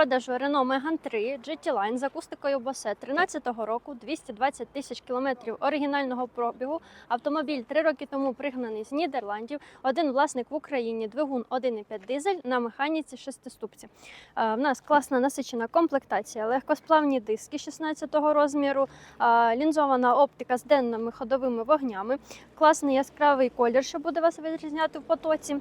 продажу Renault Megane 3 GT Line з акустикою Bose 13-го року, 220 тисяч кілометрів оригінального пробігу. Автомобіль три роки тому пригнаний з Нідерландів. Один власник в Україні, двигун 1,5 дизель на механіці шестиступці. Е, В нас класна насичена комплектація, легкосплавні диски 16-го розміру, е, лінзована оптика з денними ходовими вогнями, класний яскравий колір, що буде вас відрізняти в потоці.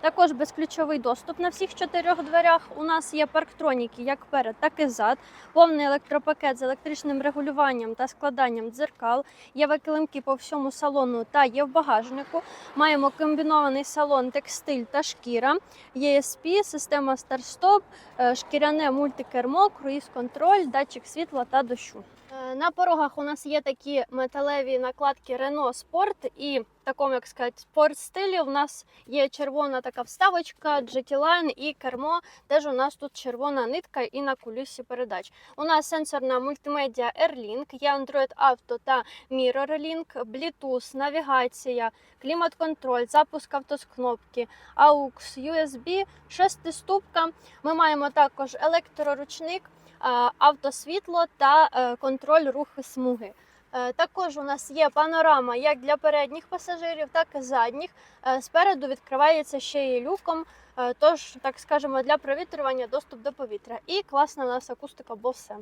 Також безключовий доступ на всіх чотирьох дверях. У нас є парктроніки як перед, так і зад, повний електропакет з електричним регулюванням та складанням дзеркал. Є викилимки по всьому салону та є в багажнику. Маємо комбінований салон, текстиль та шкіра, ESP, система старт-стоп, е, шкіряне мультикермо, круїз-контроль, датчик світла та дощу. Е, На порогах у нас є такі металеві накладки Renault Sport і в такому, як сказати, спорт стилі. У нас є червона така вставочка, GT Line і кермо. Теж у нас тут червона нитка і на кулісі передач. У нас сенсорна мультимедіа AirLink, є Android Auto та MirrorLink, Bluetooth, навігація, клімат-контроль, запуск авто з кнопки, AUX, USB, шестиступка. Ми маємо також електроручник е, автосвітло та е, контроль руху смуги. Е, Також у нас є панорама як для передніх пасажирів, так і задніх. Е, Спереду відкривається ще і люком, е, тож, так скажемо, для провітрювання доступ до повітря. І класна у нас акустика Bose.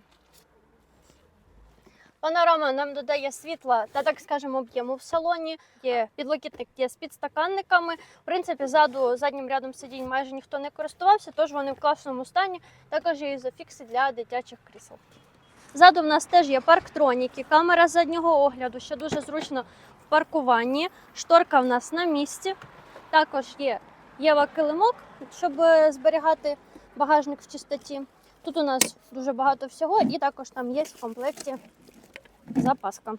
Панорама нам додає світла та, так скажемо, об'єму в салоні. Є підлокітник є з підстаканниками. В принципі, ззаду заднім рядом сидінь майже ніхто не користувався, тож вони в класному стані. Також є ізофікси для дитячих крісел. Ззаду в нас теж є парктроніки, камера заднього огляду, що дуже зручно в паркуванні. Шторка в нас на місці. Також є Єва килимок, щоб е, зберігати багажник в чистоті. Тут у нас дуже багато всього, і також там є в комплекті запаска.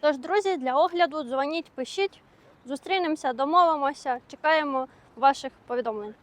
Тож, друзі, для огляду дзвоніть, пишіть, зустрінемося, домовимося, чекаємо ваших повідомлень.